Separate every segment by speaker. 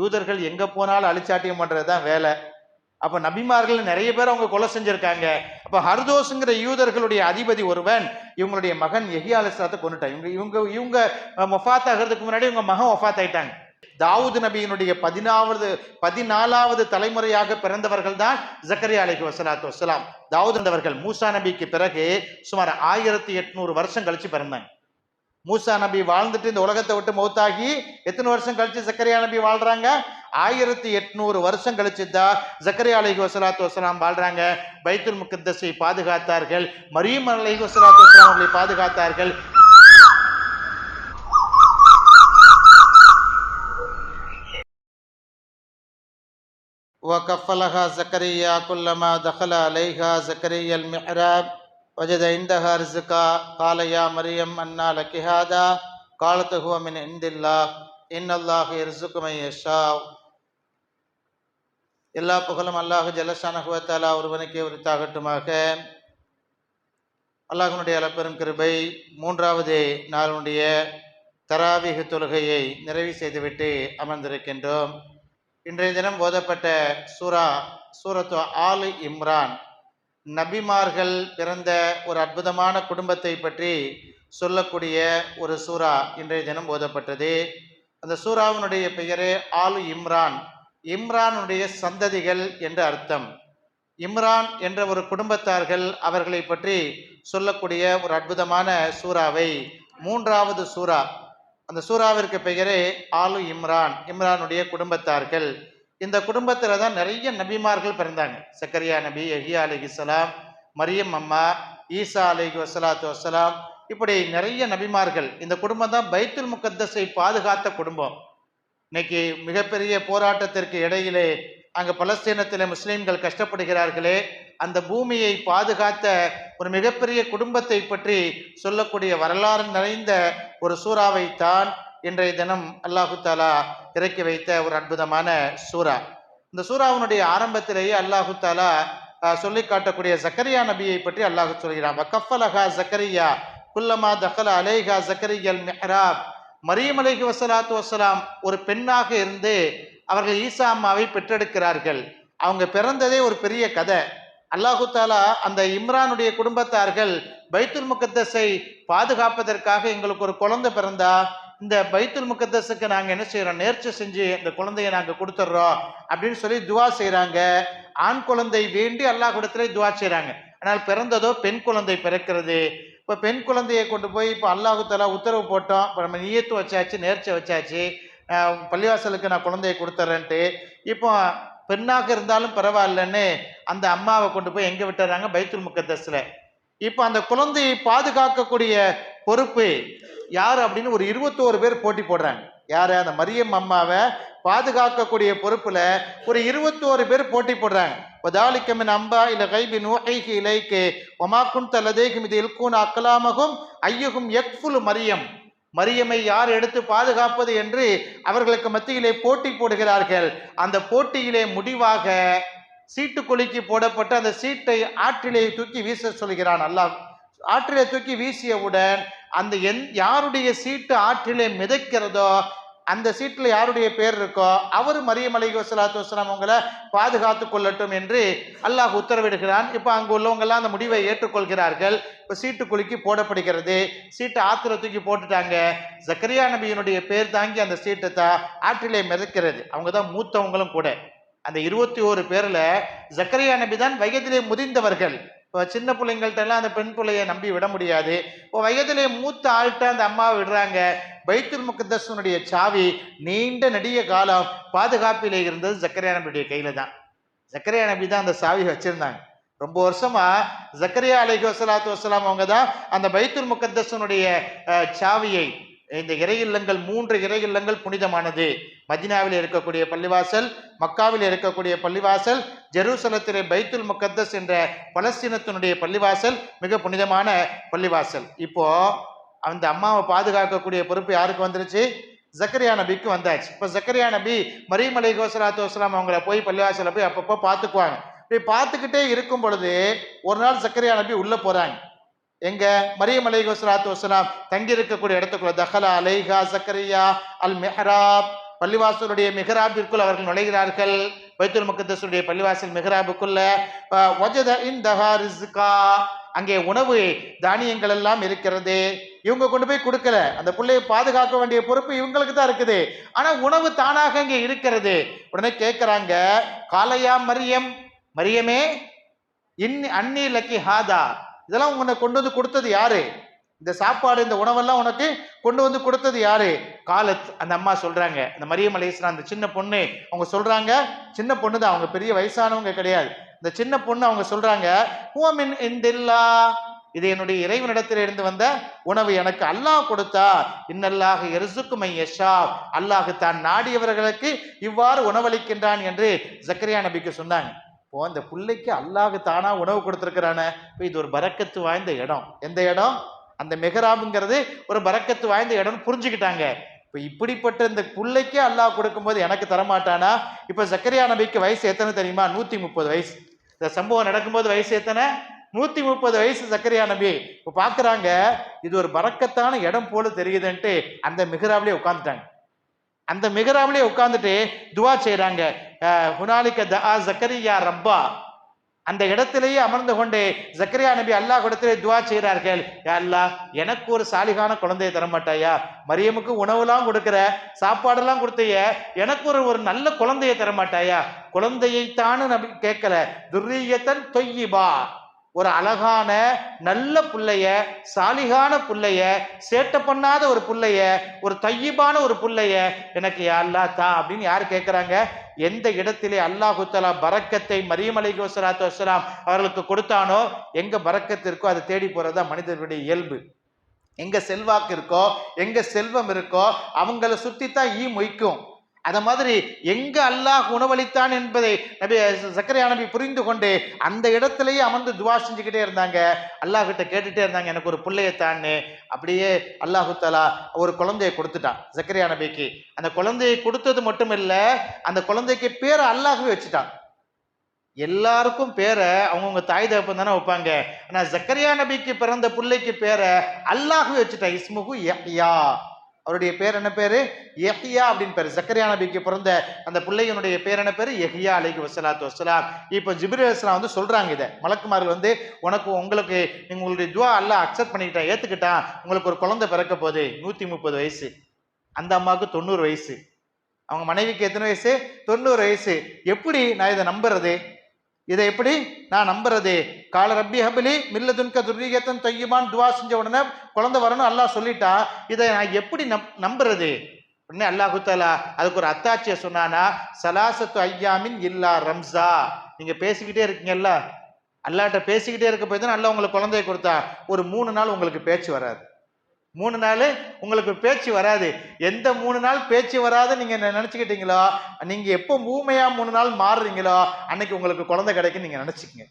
Speaker 1: யூதர்கள் எங்க போனாலும் அழிச்சாட்டியம் பண்றது தான் வேலை. அப்ப நபிமார்கள் நிறைய பேர் அவங்க கொலை செஞ்சிருக்காங்க. அப்ப ஹர்தோஸ்ங்கிற யூதர்களுடைய அதிபதி ஒருவன் இவங்களுடைய மகன் எஹியா அலிஸ்லாத்தை கொண்டுட்டான் இவங்க இவங்க இவங்க மொஃபாத் ஆகிறதுக்கு முன்னாடி இவங்க மகன் ஒஃபாத் ஆயிட்டாங்க. தாவூது நபியினுடைய பதினாவது பதினாலாவது தலைமுறையாக பிறந்தவர்கள் தான் ஜக்கரியா அலைஹி வசலாத்து வசலாம் தாவூத் என்றவர்கள் மூசா நபிக்கு பிறகு சுமார் ஆயிரத்தி எட்நூறு வருஷம் கழிச்சு பிறந்தாங்க. மூசா நபி வாழ்ந்துட்டு இந்த உலகத்தை விட்டு மௌத்தாகி எத்தனை வருஷம் கழிச்சு ஜக்கரியா நபி வாழ்றாங்க ஆயிரத்தி எட்நூறு வருஷம் கழிச்சு தான் ஜக்கரியா அலைஹி வசலாத்து வசலாம் வாழ்றாங்க பைத்துல் முகத்தஸை பாதுகாத்தார்கள் மரியம் அலைஹி வசலாத்து வசலாம் அவர்களை பாதுகாத்தார்கள் وكفلها زكريا كلما دخل عليها زكريا المحراب وجد عندها رزقا قال يا مريم أنى لك هذا قالت هو من عند الله إن الله يرزق من يشاء எல்லா புகழும் அல்லாஹ் ஜல்லஷானஹுவத்தாலா ஒருவனுக்கே உரித்தாகட்டுமாக அல்லாஹ்வினுடைய அளப்பெரும் கிருபை மூன்றாவது நாளுடைய தராவிக தொழுகையை நிறைவு செய்துவிட்டு அமர்ந்திருக்கின்றோம் இன்றைய தினம் ஓதப்பட்ட சூரா சூரத்து ஆலு இம்ரான் நபிமார்கள் பிறந்த ஒரு அற்புதமான குடும்பத்தை பற்றி சொல்லக்கூடிய ஒரு சூரா இன்றைய தினம் ஓதப்பட்டது. அந்த சூறாவினுடைய பெயரே ஆலு இம்ரான். இம்ரானுடைய சந்ததிகள் என்று அர்த்தம். இம்ரான் என்ற ஒரு குடும்பத்தார்கள் அவர்களை பற்றி சொல்லக்கூடிய ஒரு அற்புதமான சூறாவை மூன்றாவது சூரா அந்த சூறாவிற்கு பெயரே ஆலு இம்ரான். இம்ரானுடைய குடும்பத்தார்கள். இந்த குடும்பத்தில் தான் நிறைய நபிமார்கள் பிறந்தாங்க. சக்கரியா நபி எஹியா அலிஹிஸ்லாம் மரியம் அம்மா ஈசா அலிஹி வசலாத்து வசலாம் இப்படி நிறைய நபிமார்கள் இந்த குடும்பம் தான் பைத்துல் முகத்தஸை பாதுகாத்த குடும்பம். இன்னைக்கு மிகப்பெரிய போராட்டத்திற்கு இடையிலே அங்கே பலஸ்தீனத்தில் முஸ்லீம்கள் கஷ்டப்படுகிறார்களே அந்த பூமியை பாதுகாத்த ஒரு மிகப்பெரிய குடும்பத்தை பற்றி சொல்லக்கூடிய வரலாறு நிறைந்த ஒரு சூறாவை தான் இன்றைய தினம் அல்லாஹு தாலா இறக்கி வைத்த ஒரு அற்புதமான சூறா. இந்த சூறாவினுடைய ஆரம்பத்திலேயே அல்லாஹு தாலா சொல்லி காட்டக்கூடிய ஜக்கரியா நபியை பற்றி அல்லாஹு சொல்கிறான். வக்கஃபலஹா ஜக்கரியா குல்லமா தஹல அலைஹா ஜக்கரியல் மெஹராப். மரியம் அலைஹி வசலாத்து வசலாம் ஒரு பெண்ணாக இருந்து அவர்கள் ஈசா அம்மாவை பெற்றெடுக்கிறார்கள். அவங்க பிறந்ததே ஒரு பெரிய கதை. அல்லாஹு தாலா அந்த இம்ரானுடைய குடும்பத்தார்கள் பைத்துல் முகத்தஸை பாதுகாப்பதற்காக எங்களுக்கு ஒரு குழந்தை பிறந்தா இந்த பைத்துல் முகத்தஸுக்கு நாங்கள் என்ன செய்கிறோம் நேர்ச்சி செஞ்சு இந்த குழந்தைய நாங்கள் கொடுத்துட்றோம் அப்படின்னு சொல்லி துவா செய்கிறாங்க ஆண் குழந்தை வேண்டி அல்லாஹ் இடத்துல துவா செய்கிறாங்க ஆனால் பிறந்ததோ பெண் குழந்தை பிறக்கிறது. இப்போ பெண் குழந்தையை கொண்டு போய் இப்போ அல்லாஹு தாலா உத்தரவு போட்டோம். இப்போ நம்ம நியத்து வச்சாச்சு நேர்ச்சி வச்சாச்சு. பள்ளிவாசலுக்கு நான் குழந்தையை கொடுத்துட்றேன்ட்டு இப்போ பெண்ணாக இருந்தாலும் பரவாயில்லன்னு அந்த அம்மாவை கொண்டு போய் எங்கே விட்டுறாங்க? பைத்துல் முக்கத்தஸில் இப்போ அந்த குழந்தையை பாதுகாக்கக்கூடிய பொறுப்பு யார் அப்படின்னு ஒரு இருபத்தோரு பேர் போட்டி போடுறாங்க. யார்? அந்த மரியம் அம்மாவை பாதுகாக்கக்கூடிய பொறுப்பில் ஒரு இருபத்தோரு பேர் போட்டி போடுறாங்க. வதாலிக்கமின் அம்பா இல்லை கைபி நூஹைஹி இலைக்கு ஒமாக்கும் தலதேகும் இது இல்கூன் அக்கலாமகும் ஐயகும் யக்ஃபுல் மரியம். மரியமை யார் எடுத்து பாதுகாப்பது என்று அவர்களுக்கு மத்தியிலே போட்டி போடுகிறார்கள். அந்த போட்டியிலே முடிவாக சீட்டு குலுக்கி போடப்பட்ட அந்த சீட்டை ஆற்றிலே தூக்கி வீச சொல்கிறான் அல்லாஹ். ஆற்றிலே தூக்கி வீசியவுடன் அந்த எந் யாருடைய சீட்டு ஆற்றிலே மிதக்கிறதோ அந்த சீட்டில் யாருடைய பேர் இருக்கோ அவர் மரியம் அலி வசலாத்து வசலாம் பாதுகாத்து கொள்ளட்டும் என்று அல்லாஹ் உத்தரவிடுகிறான். இப்போ அங்கு உள்ளவங்கெல்லாம் அந்த முடிவை ஏற்றுக்கொள்கிறார்கள். இப்போ சீட்டு குலுக்கி போடப்படுகிறது. சீட்டை ஆத்திர தூக்கி போட்டுட்டாங்க. ஜக்கரியா நபியினுடைய பேர் தாங்கி அந்த சீட்டை தான் ஆற்றிலே மிதக்கிறது. அவங்க தான் மூத்தவங்களும் கூட. அந்த இருபத்தி ஓரு பேரில் ஜக்கரியா நபி தான் வயதிலே முதிர்ந்தவர்கள் இப்போ சின்ன பிள்ளைங்கள்ட்ட எல்லாம் அந்த பெண் பிள்ளையை நம்பி விட முடியாது. இப்போ வயதிலே மூத்த ஆள்கிட்ட அந்த அம்மாவை விடுறாங்க பைத்துல் முகத்தஸனுடைய சாவி நீண்ட நெடிய காலம் பாதுகாப்பிலே இருந்தது ஜக்கரியா நபியுடைய கையில் தான். ஜக்கரியா நபி தான் அந்த சாவி வச்சுருந்தாங்க. ரொம்ப வருஷமா ஜக்கரியா அலைஹி வசலாத்து வசலாம் அவங்க தான் அந்த பைத்துல் முகத்தஸனுடைய சாவியை இந்த இறை இல்லங்கள் மூன்று இறை இல்லங்கள் புனிதமானது. மதினாவில் இருக்கக்கூடிய பள்ளிவாசல் மக்காவில் இருக்கக்கூடிய பள்ளிவாசல் ஜெருசலத்திலே பைத்துல் முகத்தஸ் என்ற பலஸ்தீனத்தினுடைய பள்ளிவாசல் மிக புனிதமான பள்ளிவாசல். இப்போ அந்த அம்மாவை பாதுகாக்கக்கூடிய பொறுப்பு யாருக்கு வந்துருச்சு? ஜக்கரியா நபிக்கு வந்தாச்சு. இப்போ ஜக்கரியா நபி மரியமலை கோசலாத்து வசலாம் அவங்கள போய் பள்ளிவாசல போய் அப்பப்போ பார்த்துக்குவாங்க. இப்படி பார்த்துக்கிட்டே இருக்கும் பொழுது ஒரு நாள் சக்கரியா நபி உள்ளே போகிறாங்க எங்க? மரியம் அலைஹி வஸலாத்து தங்கி இருக்கக்கூடிய இடத்துக்குள்ள தஹலா அலைஹா சக்கரியா அல் மெஹராப் பள்ளிவாசலுடைய மிகராபிற்குள் அவர்கள் நுழைகிறார்கள். பைத்துல் முகத்தசுடைய பள்ளிவாசல் மிகராபுக்குள்ள வஜத இந்தஹா ரிஸ்கா. அங்கே உணவு தானியங்கள் எல்லாம் இருக்கிறது. இவங்க கொண்டு போய் கொடுக்கல. அந்த பிள்ளையை பாதுகாக்க வேண்டிய பொறுப்பு இவங்களுக்கு தான் இருக்குது. ஆனா உணவு தானாக அங்கே இருக்கிறது. உடனே கேட்கிறாங்க காலையா மரியம்? மரியமே? இன் அன்னி லக்கி ஹாதா. இதெல்லாம் உன்னை கொண்டு வந்து கொடுத்தது யாரு? இந்த சாப்பாடு இந்த உணவெல்லாம் உனக்கு கொண்டு வந்து கொடுத்தது யாரு? காலத் அந்த அம்மா சொல்றாங்க. அந்த மரியம் அலைஸ்லாம் அந்த சின்ன பொண்ணு அவங்க சொல்றாங்க சின்ன பொண்ணு தான் அவங்க பெரிய வயசானவங்க கிடையாது. இந்த சின்ன பொண்ணு அவங்க சொல்றாங்க ஹுவமின் இந்தில்லா இது என்னுடைய இறைவனிடத்தில் இருந்து வந்த உணவு எனக்கு அல்லாஹ் கொடுத்தா இன்னல்லாக எருசுக்குமை யஷா அல்லாஹ் தான் நாடியவர்களுக்கு இவ்வாறு உணவளிக்கின்றான் என்று ஜக்கரியா நபிக்கு சொன்னாங்க. இப்போ அந்த பிள்ளைக்கு அல்லாஹ் தானா உணவு கொடுத்துருக்கிறான. இப்போ இது ஒரு பரக்கத்து வாய்ந்த இடம். எந்த இடம்? அந்த மெஹராபுங்கிறது ஒரு பறக்கத்து வாய்ந்த இடம்னு புரிஞ்சுக்கிட்டாங்க. இப்போ இப்படிப்பட்ட இந்த பிள்ளைக்கே அல்லாஹ் கொடுக்கும்போது எனக்கு தரமாட்டானா? இப்போ சக்கரியா நபிக்கு வயசு எத்தனை தெரியுமா? நூற்றி முப்பது வயசு. இந்த சம்பவம் நடக்கும்போது வயசு எத்தனை? நூற்றி முப்பது வயசு சக்கரியா நபி. இப்போ பார்க்குறாங்க இது ஒரு பறக்கத்தான இடம் போல தெரியுதுன்ட்டு அந்த மிகராவிலே உட்காந்துட்டாங்க அந்த மிகராவிலே உட்காந்துட்டு துவா செய்கிறாங்க ஹுனாலிக்க தஆ ஜக்கரியா ரப்பா. அந்த இடத்திலேயே அமர்ந்து கொண்டு ஜக்கரியா நபி அல்லாஹ் இடத்திலே துவா செய்கிறார்கள் அல்லாஹ் எனக்கு ஒரு சாலிகான குழந்தையை தர மாட்டாயா மரியமுக்கு உணவுலாம் கொடுக்குற சாப்பாடெல்லாம் கொடுத்தைய எனக்கு ஒரு ஒரு நல்ல குழந்தையை தர மாட்டாயா குழந்தையைத்தானு நபி கேட்கல. துர்ரியத்தன் தொய்யிபா. ஒரு அழகான நல்ல புள்ளைய சாலிகான புள்ளைய சேட்டை பண்ணாத ஒரு புள்ளைய ஒரு தையிபான ஒரு புள்ளைய எனக்கு யா அல்லாஹ் தா அப்படின்னு யார் கேட்குறாங்க எந்த இடத்திலே அல்லாஹு தலா பரக்கத்தை மரியம் அலைஹி அவர்களுக்கு கொடுத்தானோ எங்க பரக்கத்து இருக்கோ அதை தேடி போறதா மனிதர்களுடைய இயல்பு. எங்க செல்வாக்கு இருக்கோ எங்க செல்வம் இருக்கோ அவங்கள சுத்தித்தான் ஈ மொய்க்கும். அத மாதிரி எங்க அல்லாஹ் உணவளித்தான் என்பதை நபி சக்கரையா நபி புரிந்து கொண்டு அந்த இடத்துலயே அமர்ந்து துவா செஞ்சுக்கிட்டே இருந்தாங்க. அல்லாஹ் கிட்ட கேட்டுட்டே இருந்தாங்க எனக்கு ஒரு பிள்ளையத்தான்னு அப்படியே அல்லாஹு தாலா ஒரு குழந்தையை கொடுத்துட்டான் சக்கரையா நபிக்கு. அந்த குழந்தையை கொடுத்தது மட்டும் இல்லை அந்த குழந்தைக்கு பேரை அல்லாஹ்வே வச்சுட்டான். எல்லாருக்கும் பேரை அவங்கவுங்க தாய் தகப்பன் தானே வைப்பாங்க. ஆனா ஜக்கரியா நபிக்கு பிறந்த பிள்ளைக்கு பேரை அல்லாஹ்வே வச்சுட்டான். இஸ்முகு யா அவருடைய பேர் என்ன பேர்? எஹியா அப்படின்னு பேர். ஜக்கரியா நபிக்கு பிறந்த அந்த பிள்ளையினுடைய பேர் என்ன பேர்? எஹியா அலைக்கு வஸலாத்து வசலாம் இப்போ ஜிபிரி அலைஹிஸ்ஸலாம் வந்து சொல்கிறாங்க இதை. மலக்குமார்கள் வந்து உனக்கு உங்களுக்கு நீங்க உங்களுடைய துவா அல்லாஹ் அக்செப்ட் பண்ணிக்கிட்டா ஏற்றுக்கிட்டான் உங்களுக்கு ஒரு குழந்தை பிறக்க போகுது நூற்றி முப்பது வயசு. அந்த அம்மாவுக்கு தொண்ணூறு வயசு. அவங்க மனைவிக்கு எத்தனை வயசு? தொண்ணூறு வயசு. எப்படி நான் இதை நம்புறது? இதை எப்படி? நான் நம்புறது. கால ரப்பி ஹபிலி மில்லதுன்க துர்ரீகத்தன் தொய்யுமான் துவா செஞ்ச உடனே குழந்தை வரணும் அல்லாஹ் சொல்லிட்டா இதை நான் எப்படி நம் நம்புறது? உடனே அல்லாஹு தாலா அதுக்கு ஒரு அத்தாட்சியை சொன்னானா சலாசத்து ஐயாமின் இல்லா ரம்சா நீங்க பேசிக்கிட்டே இருக்கீங்கல்ல? அல்லாட்ட பேசிக்கிட்டே இருக்க போய் தான் நல்லா உங்களுக்கு குழந்தைய கொடுத்தா ஒரு மூணு நாள் உங்களுக்கு பேச்சு வராது. மூணு நாள் உங்களுக்கு பேச்சு வராது. எந்த மூணு நாள் பேச்சு வராது நீங்க நெ- நினைச்சுக்கிட்டீங்களோ நீங்க எப்போ ஊமையா மூணு நாள் மாறுறீங்களோ அன்னைக்கு உங்களுக்கு குழந்தை கிடைக்கும் நீங்க நினைச்சுக்கங்க.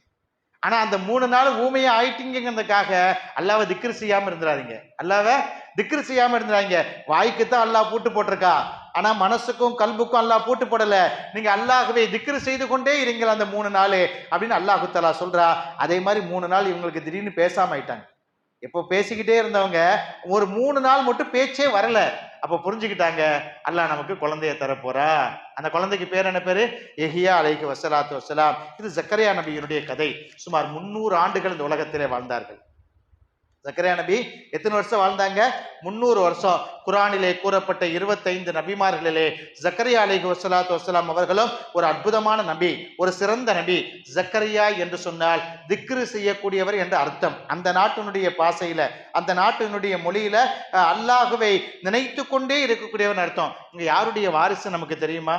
Speaker 1: ஆனா அந்த மூணு நாள் ஊமையா ஆயிட்டீங்கிறதுக்காக அல்லாவை திக்ரு செய்யாம இருந்துடாதீங்க அல்லாவை திக்ரு செய்யாம இருந்துடாதீங்க வாய்க்கு தான் அல்லாஹ் பூட்டு போட்டிருக்கா. ஆனா மனசுக்கும் கல்புக்கும் அல்லாஹ் பூட்டு போடல. நீங்க அல்லாஹுவே திக்ரு செய்து கொண்டே இருங்கள் அந்த மூணு நாள் அப்படின்னு அல்லாஹு தலா சொல்றா. அதே மாதிரி மூணு நாள் இவங்களுக்கு திடீர்னு பேசாம ஆயிட்டாங்க. எப்போ பேசிக்கிட்டே இருந்தவங்க ஒரு மூணு நாள் மட்டும் பேச்சே வரல. அப்போ புரிஞ்சுக்கிட்டாங்க அல்லாஹ் நமக்கு குழந்தைய தரப்போறா. அந்த குழந்தைக்கு பேர் என்ன பேரு? எஹியா அலைக்கு வசலாத்து வசலாம் இது ஜக்கரியா நபியினுடைய கதை. சுமார் முன்னூறு ஆண்டுகள் இந்த உலகத்திலே வாழ்ந்தார்கள். ஜக்கரியா நபி எத்தனை வருஷம் வாழ்ந்தாங்க? முந்நூறு வருஷம். குரானிலே கூறப்பட்ட இருபத்தைந்து நபிமார்களிலே ஜக்கரியா அலிஹி வசலாத்து வசலாம் அவர்களும் ஒரு அற்புதமான நபி ஒரு சிறந்த நபி. ஜக்கரியா என்று சொன்னால் திக்ரு செய்யக்கூடியவர் என்ற அர்த்தம். அந்த நாட்டினுடைய பாசையில அந்த நாட்டினுடைய மொழியில அல்லாஹுவை நினைத்து கொண்டே இருக்கக்கூடியவன் அர்த்தம். இங்க யாருடைய வாரிசு நமக்கு தெரியுமா?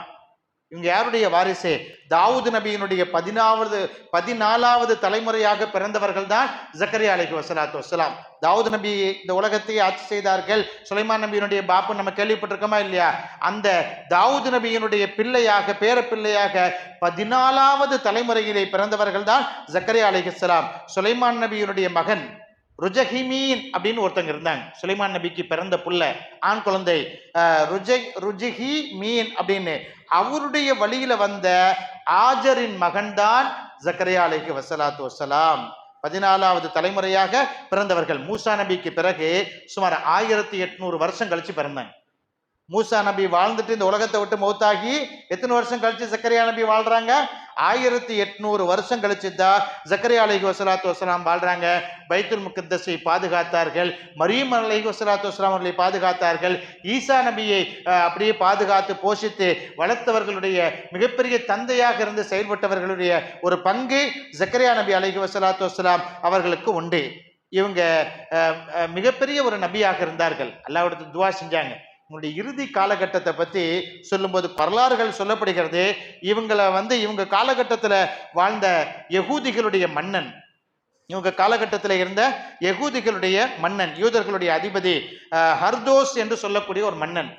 Speaker 1: இவங்க யாருடைய வாரிசு? தாவூது நபியினுடைய பதினாவது பதினாலாவது தலைமுறையாக பிறந்தவர்கள் தான் ஜக்கரியா அலைஹி வசலாத்து வசலாம் தாவூது நபி இந்த உலகத்தை ஆட்சி செய்தார்கள். சுலைமான் நபியினுடைய பாப்பு நம்ம கேள்விப்பட்டிருக்கோமா இல்லையா? அந்த தாவூது நபியினுடைய பிள்ளையாக பேர பிள்ளையாக பதினாலாவது தலைமுறையிலே பிறந்தவர்கள் தான் ஜக்கரியா அலைஹிஸ்ஸலாம் சுலைமான் நபியினுடைய மகன் ருஜஹிமீன் அப்படின்னு ஒருத்தங்க இருந்தாங்க. சுலைமான் நபிக்கு பிறந்த புள்ள ஆண் குழந்தை. அஹ், ருஜ ருஜிஹி மீன் அப்படின்னு அவருடைய வழியில வந்த ஆஜரின் மகன்தான் ஜக்கரையா அலைஹி வசலாத்து வசலாம் பதினாலாவது தலைமுறையாக பிறந்தவர்கள். மூசா நபிக்கு பிறகு சுமார் ஆயிரத்தி எட்நூறு வருஷம் கழிச்சு பிறந்தாங்க. மூசா நபி வாழ்ந்துட்டு இந்த உலகத்தை விட்டு மௌத்தாகி எத்தனை வருஷம் கழிச்சு சக்கரையா நபி வாழ்றாங்க? ஆயிரத்தி எட்நூறு வருஷம் கழிச்சு தான் ஜக்கரியா அலஹி வசலாத்து வசலாம் வாழ்றாங்க. பைத்துல் முகத்தஸை பாதுகாத்தார்கள். மரியம் அலஹி வசலாத்து வசலாம் அவர்களை பாதுகாத்தார்கள். ஈசா நபியை அப்படியே பாதுகாத்து போஷித்து வளர்த்தவர்களுடைய மிகப்பெரிய தந்தையாக இருந்து செயல்பட்டவர்களுடைய ஒரு பங்கு ஜக்கரியா நபி அலஹி வசலாத்து வசலாம் அவர்களுக்கு உண்டு. இவங்க மிகப்பெரிய ஒரு நபியாக இருந்தார்கள். அல்லாவிடத்து துவா செஞ்சாங்க. உங்களுடைய இறுதி காலகட்டத்தை பற்றி சொல்லும்போது வரலாறுகள் சொல்லப்படுகிறது. இவங்களை வந்து இவங்க காலகட்டத்தில் வாழ்ந்த யகூதிகளுடைய மன்னன். இவங்க காலகட்டத்தில் இருந்த யகூதிகளுடைய மன்னன் யூதர்களுடைய அதிபதி ஹர்தோஸ் என்று சொல்லக்கூடிய ஒரு மன்னன்.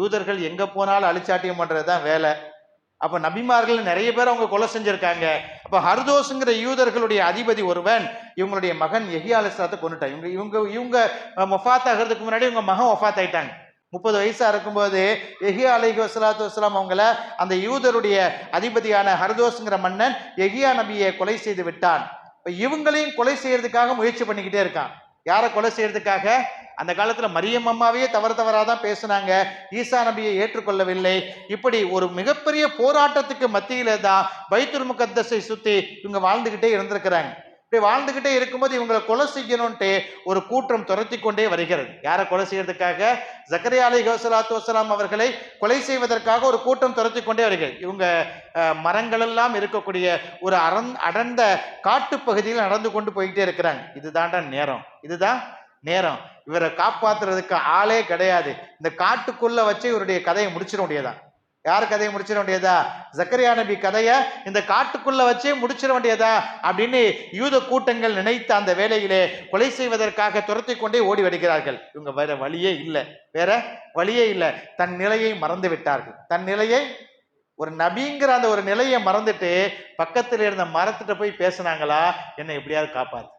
Speaker 1: யூதர்கள் எங்கே போனாலும் அழிச்சாட்டியம் பண்ணுறது தான் வேலை. அப்போ நபிமார்கள் நிறைய பேர் அவங்க கொலை செஞ்சுருக்காங்க. அப்போ ஹர்தோஸ்ங்கிற யூதர்களுடைய அதிபதி ஒருவன் இவங்களுடைய மகன் எஹியா அலிஸ்லாத்தை கொண்டுட்டான் இவங்க இவங்க இவங்க மொஃபாத் ஆகிறதுக்கு முன்னாடி இவங்க மகன் ஒஃபாத் ஆயிட்டாங்க. முப்பது வயசாக இருக்கும்போது எஹியா அலிஹி வசலாத்து வஸ்லாம் அவங்கள அந்த யூதருடைய அதிபதியான ஹர்தோஸ்ங்கிற மன்னன் எஹியா நபியை கொலை செய்து விட்டான். இப்போ இவங்களையும் கொலை செய்யறதுக்காக முயற்சி பண்ணிக்கிட்டே இருக்கான். யாரை கொலை செய்யறதுக்காக? அந்த காலத்தில் மரியம் அம்மாவையே தவறு தவறாக தான் பேசுனாங்க. ஈசா நபியை ஏற்றுக்கொள்ளவில்லை. இப்படி ஒரு மிகப்பெரிய போராட்டத்துக்கு மத்தியில தான் பைத்துல் முகத்தஸை சுற்றி இவங்க வாழ்ந்துக்கிட்டே இருந்திருக்கிறாங்க. இப்படி வாழ்ந்துக்கிட்டே இருக்கும்போது இவங்களை கொலை செய்யணும்ட்டு ஒரு கூட்டம் துரத்தி கொண்டே வருகிறது. யாரை கொலை செய்யறதுக்காக? ஜக்கரியா அலி ஹசலாத்து வசலாம் அவர்களை கொலை செய்வதற்காக ஒரு கூட்டம் துரத்தி கொண்டே வருகிறது. இவங்க மரங்களெல்லாம் இருக்கக்கூடிய ஒரு அறந் அடர்ந்த காட்டுப்பகுதியில் நடந்து கொண்டு போய்கிட்டே இருக்கிறாங்க. இதுதான்டா நேரம். இதுதான் நேரம். இவரை காப்பாத்துறதுக்கு ஆளே கிடையாது. இந்த காட்டுக்குள்ள வச்சு இவருடைய கதையை முடிச்சிட முடியாதான் யார் கதையை முடிச்சிட வேண்டியதா? ஜக்கரியா நபி கதையை இந்த காட்டுக்குள்ள வச்சே முடிச்சிட வேண்டியதா? அப்படின்னு யூத கூட்டங்கள் நினைத்த அந்த வேலையிலே கொலை செய்வதற்காக துரத்தி கொண்டே ஓடி வருகிறார்கள். இவங்க வேற வழியே இல்லை. வேற வழியே இல்லை. தன் நிலையை மறந்து விட்டார்கள். தன் நிலையை ஒரு நபிங்கிற அந்த ஒரு நிலையை மறந்துட்டு பக்கத்தில் இருந்த மரத்திட்ட போய் பேசுனாங்களா? என்னை எப்படியாவது காப்பாத்து.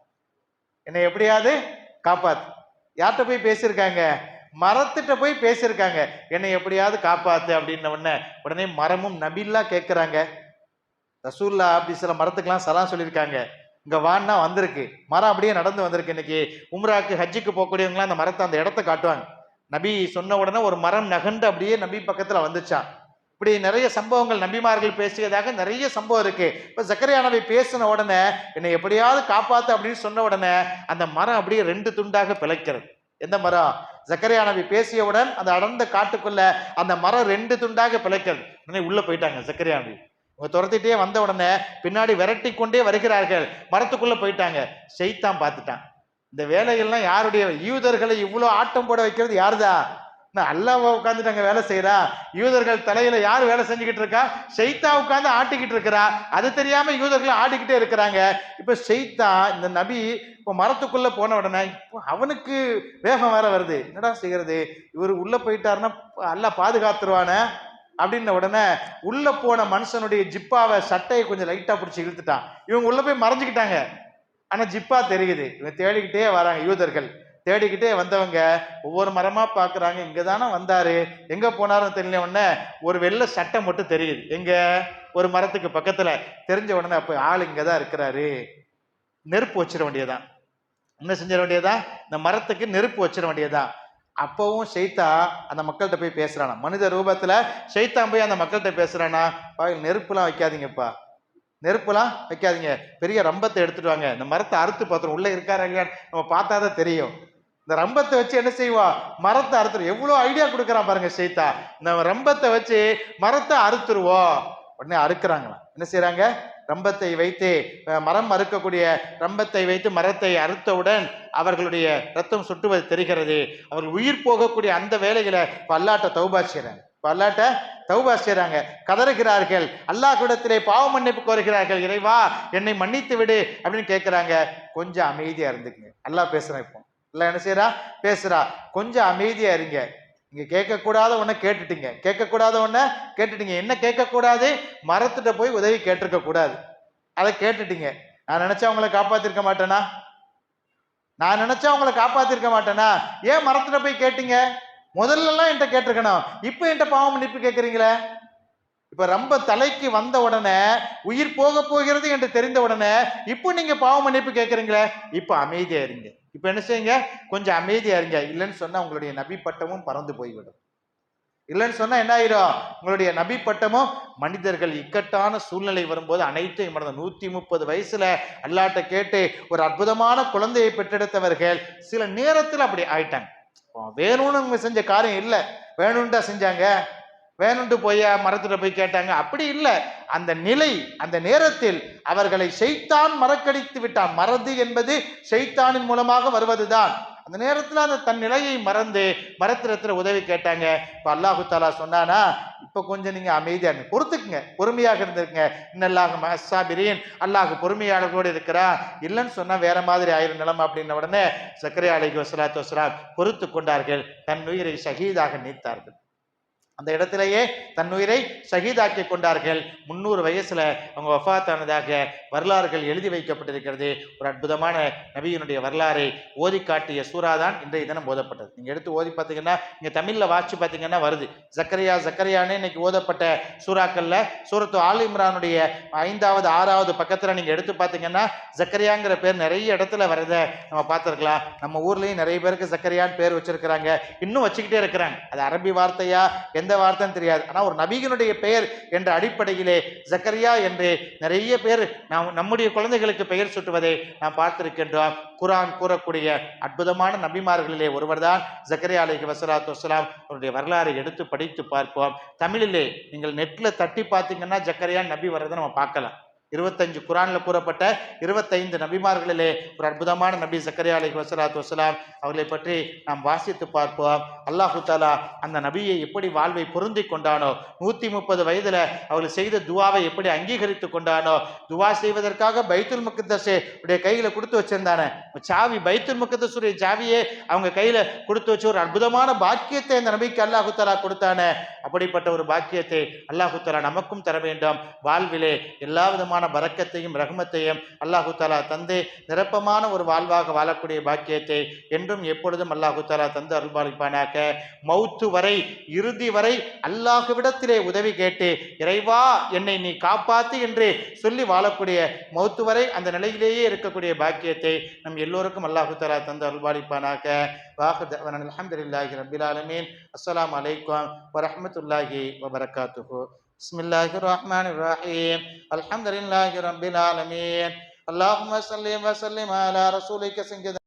Speaker 1: என்னை எப்படியாவது காப்பாத்து. யார்கிட்ட போய் பேசியிருக்காங்க? மரத்திட்ட போய் பேசியிருக்காங்க. என்னை எப்படியாவது காப்பாத்து அப்படின்ன உடனே உடனே மரமும் நபில்லா கேட்குறாங்க. ரசூல்லா அப்படி சில மரத்துக்கெல்லாம் சலாம் சொல்லியிருக்காங்க. இங்கே வான்னா வந்திருக்கு. மரம் அப்படியே நடந்து வந்திருக்கு இன்னைக்கு. உம்ராக்கு ஹஜ்ஜுக்கு போகக்கூடியவங்களாம் அந்த மரத்தை அந்த இடத்த காட்டுவாங்க. நபி சொன்ன உடனே ஒரு மரம் நகண்டு அப்படியே நபி பக்கத்தில் வந்துச்சான் இப்படி நிறைய சம்பவங்கள் நபிமார்கள் பேசியதாக நிறைய சம்பவம் இருக்கு. இப்போ சக்கரையா நபி பேசின உடனே என்னை எப்படியாவது காப்பாத்து அப்படின்னு சொன்ன உடனே அந்த மரம் அப்படியே ரெண்டு துண்டாக பிழைக்கிறது. எந்த மரம்? ஜக்கரியா நபி பேசியவுடன் அந்த அடர்ந்த காட்டுக்குள்ள அந்த மரம் ரெண்டு துண்டாக பிழைக்கிறது உடனே உள்ள போயிட்டாங்க ஜக்கரியா நபி. இவங்க துரத்திட்டே வந்த உடனே பின்னாடி விரட்டி கொண்டே வருகிறார்கள். மரத்துக்குள்ள போயிட்டாங்க. செய்தான் பார்த்துட்டான். இந்த வேலைகள்லாம் யாருடைய யூதர்களை இவ்வளோ ஆட்டம் போட வைக்கிறது யாருதா? நான் அல்லாஹ் உட்காந்துட்டு வேலை செய்யறா யூதர்கள் தலையில யார் வேலை செஞ்சுக்கிட்டு இருக்கா? ஷெய்தா உட்காந்து ஆட்டிக்கிட்டு இருக்கிறா. அது தெரியாம யூதர்கள் ஆடிக்கிட்டே இருக்கிறாங்க. இப்போ ஷெய்தா இந்த நபி இப்போ மரத்துக்குள்ள போன உடனே இப்போ அவனுக்கு வேகம் வேற வருது. என்னடா செய்யறது? இவர் உள்ள போயிட்டாருன்னா அல்லாஹ் பாதுகாத்துருவானே? அப்படின்ன உடனே உள்ள போன மனுஷனுடைய ஜிப்பாவை சட்டையை கொஞ்சம் லைட்டா பிடிச்சி இழுத்துட்டான். இவங்க உள்ள போய் மறைஞ்சுக்கிட்டாங்க. ஆனா ஜிப்பா தெரியுது. இவன் தேடிக்கிட்டே வராங்க யூதர்கள். தேடிக்கிட்டே வந்தவங்க ஒவ்வொரு மரமா பாக்குறாங்க இங்க தானே வந்தாரு எங்க போனாருன்னு தெரியல உடனே ஒரு வெள்ளை சட்டை மட்டும் தெரியுது. எங்க? ஒரு மரத்துக்கு பக்கத்துல. தெரிஞ்ச உடனே அப்ப ஆள் இங்கதான் இருக்கிறாரு. நெருப்பு வச்சிட வேண்டியதான் என்ன செஞ்சிட வேண்டியதா இந்த மரத்துக்கு நெருப்பு வச்சிட வேண்டியதான் அப்பவும் ஷெய்தா அந்த மக்கள்கிட்ட போய் பேசுறானா. மனித ரூபத்துல ஷெய்தான் போய் அந்த மக்கள்கிட்ட பேசுறானா. பாவில் நெருப்புலாம் வைக்காதீங்கப்பா. நெருப்புலாம் வைக்காதீங்க. பெரிய ரம்பத்தை எடுத்துட்டு வாங்க. இந்த மரத்தை அறுத்து பார்த்துரும் உள்ள இருக்காரா இல்லையான்னு நம்ம பார்த்தா தான் தெரியும். இந்த ரம்பத்தை வச்சு என்ன செய்வா? மரத்தை அறுத்துரு. எவ்வளோ ஐடியா கொடுக்குறான் பாருங்க ஷெய்தா இந்த ரம்பத்தை வச்சு மரத்தை அறுத்துருவோம் உடனே அறுக்குறாங்களாம். என்ன செய்கிறாங்க ரம்பத்தை வைத்து மரம் அறுக்கக்கூடிய ரம்பத்தை வைத்து மரத்தை அறுத்தவுடன் அவர்களுடைய ரத்தம் சுட்டுவது தெரிகிறது. அவர்கள் உயிர் போகக்கூடிய அந்த வேலைகளை பல்லாட்ட தௌபா செய்கிறாங்க பல்லாட்ட தௌபா செய்கிறாங்க கதறுகிறார்கள். அல்லாஹ்விடத்திலே பாவ மன்னிப்பு கோருகிறார்கள். இறைவா என்னை மன்னித்து விடு அப்படின்னு கேட்குறாங்க கொஞ்சம் அமைதியாக இருந்துக்குங்க. அல்லாஹ் பேசுகிறேன் இப்போ. இல்லை என்ன செய்கிறா பேசுறா. கொஞ்சம் அமைதியா இருங்க. நீங்க கேட்கக்கூடாத ஒன்ன கேட்டுட்டீங்க. கேட்கக்கூடாத ஒன்ன கேட்டுட்டீங்க. என்ன கேட்கக்கூடாது? மரத்துட்ட போய் உதவி கேட்டிருக்க கூடாது. அதை கேட்டுட்டீங்க. நான் நினைச்சா உங்களை காப்பாத்திருக்க மாட்டேனா? நான் நினைச்சா உங்களை காப்பாத்திருக்க மாட்டேனா? ஏன் மரத்துட்ட போய் கேட்டீங்க? முதல்ல எல்லாம் என்கிட்ட கேட்டிருக்கணும். இப்போ என்கிட்ட பாவம் மன்னிப்பு கேட்குறீங்களே? இப்ப ரொம்ப தலைக்கு வந்த உடனே உயிர் போக போகிறது என்று தெரிந்த உடனே இப்போ நீங்க பாவ மன்னிப்பு கேட்குறீங்களே? இப்போ அமைதியா இருங்க. இப்போ என்ன செய்யுங்க? கொஞ்சம் அமைதியா இருங்க. இல்லைன்னு சொன்னா உங்களுடைய நபி பட்டமும் பறந்து போய்விடும். இல்லைன்னு சொன்னா என்ன ஆயிரும்? உங்களுடைய நபி பட்டமும் மனிதர்கள் இக்கட்டான சூழ்நிலை வரும்போது அனைத்தையும் மறந்த நூத்தி முப்பது வயசுல அல்லாட்ட கேட்டு ஒரு அற்புதமான குழந்தையை பெற்றெடுத்தவர்கள் சில நேரத்தில் அப்படி ஆயிட்டாங்க. வேணும்னு அவங்க செஞ்ச காரியம் இல்லை. வேணும்ட்டா செஞ்சாங்க. வேணுண்டு போய் மரத்துல போய் கேட்டாங்க. அப்படி இல்லை. அந்த நிலை அந்த நேரத்தில் அவர்களை செய்தான் மறக்கடித்து விட்டான். மறதி என்பது செய்தானின் மூலமாக வருவதுதான். அந்த நேரத்தில் அந்த தன் நிலையை மறந்து மரத்திரத்தில் உதவி கேட்டாங்க. இப்போ அல்லாஹு தாலா சொன்னானா இப்போ கொஞ்சம் நீங்கள் அமைதியாக இருங்க. பொறுத்துக்குங்க. பொறுமையாக இருந்திருக்குங்க. இன்னல்லாக மசாபிரியன் அல்லாஹ் பொறுமையாளர்களோடு இருக்கிறா இல்லைன்னு சொன்னால் வேற மாதிரி ஆயிரம் நிலம் அப்படின்ன உடனே சக்கரை அலைக்கு வசலாத்து வசலாம் பொறுத்து கொண்டார்கள். தன் உயிரை ஷஹீதாக நீத்தார்கள். அந்த இடத்திலேயே தன்னுயிரை உயிரை ஷஹீதாக்கி கொண்டார்கள். முன்னூறு வயசுல அவங்க வஃபாத்தானதாக வரலாறுகள் எழுதி வைக்கப்பட்டிருக்கிறது. ஒரு அற்புதமான நபியினுடைய வரலாறை ஓதி காட்டிய சூறாதான் இன்றைய தினம் ஓதப்பட்டது. நீங்க எடுத்து ஓதி பார்த்தீங்கன்னா நீங்க தமிழ்ல வாட்சி பார்த்தீங்கன்னா வருது. ஜக்கரியா ஜக்கரியானே இன்னைக்கு ஓதப்பட்ட சூறாக்கள்ல சூரத்து ஆல் இம்ரானுடைய ஐந்தாவது ஆறாவது பக்கத்துல நீங்க எடுத்து பார்த்தீங்கன்னா ஜக்கரியாங்கிற பேர் நிறைய இடத்துல வரத நம்ம பார்த்துருக்கலாம். நம்ம ஊர்லயும் நிறைய பேருக்கு ஜக்கரியான்னு பேர் வச்சிருக்கிறாங்க. இன்னும் வச்சுக்கிட்டே இருக்கிறாங்க. அது அரபி வார்த்தையா எந்த எந்த வார்த்தைன்னு தெரியாது. ஆனால் ஒரு நபிகனுடைய பெயர் என்ற அடிப்படையிலே ஜக்கரியா என்று நிறைய பேர் நாம் நம்முடைய குழந்தைகளுக்கு பெயர் சுட்டுவதை நாம் பார்த்திருக்கின்றோம். குரான் கூறக்கூடிய அற்புதமான நபிமார்களிலே ஒருவர்தான் ஜக்கரியா அலைஹி வசலாத்து வசலாம் அவருடைய வரலாறை எடுத்து படித்து பார்ப்போம். தமிழிலே நீங்கள் நெட்டில் தட்டி பார்த்தீங்கன்னா ஜக்கரியா நபி வர்றதை நம்ம பார்க்கலாம். இருபத்தஞ்சு குரான்ல கூறப்பட்ட இருபத்தைந்து நபிமார்களிலே ஒரு அற்புதமான நபி ஜக்கரியா அலைஹி வசலாத்து வசலாம் அவர்களை பற்றி நாம் வாசித்து பார்ப்போம். அல்லாஹு தாலா அந்த நபியை எப்படி வாழ்வை பொருந்தி கொண்டானோ நூத்தி முப்பது வயதுல அவர்கள் செய்த துவாவை எப்படி அங்கீகரித்து கொண்டானோ துவா செய்வதற்காக பைத்துல் முக்கத்தஸே உடைய கையில கொடுத்து வச்சிருந்தானே சாவி பைத்துல் முக்கத்தஸுடைய சாவியே அவங்க கையில் கொடுத்து வச்சு ஒரு அற்புதமான பாக்கியத்தை அந்த நபிக்கு அல்லாஹு தாலா கொடுத்தானே அப்படிப்பட்ட ஒரு பாக்கியத்தை அல்லாஹு தாலா நமக்கும் தர வேண்டும். வாழ்விலே எல்லா விதமான பரக்கத்தையும் ரஹ்மத்தையும் அல்லாஹு தாலா தந்து நிரப்பமான ஒரு வாழ்வாக வாழக்கூடிய பாக்கியத்தை என்றும் எப்பொழுதும் அல்லாஹு தாலா தந்து அருள்பாலிப்பானாக மௌத்து வரை இறுதி வரை அல்லாஹுவிடத்திலே உதவி கேட்டு இறைவா என்னை நீ காப்பாத்து என்று சொல்லி வாழக்கூடிய மௌத்து வரை அந்த நிலையிலேயே இருக்கக்கூடிய பாக்கியத்தை நம் எல்லோருக்கும் அல்லாஹு தாலா தந்து அருள்பாலிப்பானாக வாஹன் அலமதுல்லாஹி ரபிலாலமீன் அஸ்லாம் அஸ்ஸலாமு வரமத்துல்லாஹி வரஹ்மத்துல்லாஹி بسم الله الرحمن الرحيم الحمد لله رب العالمين اللهم صل وسلم على رسولك سيدنا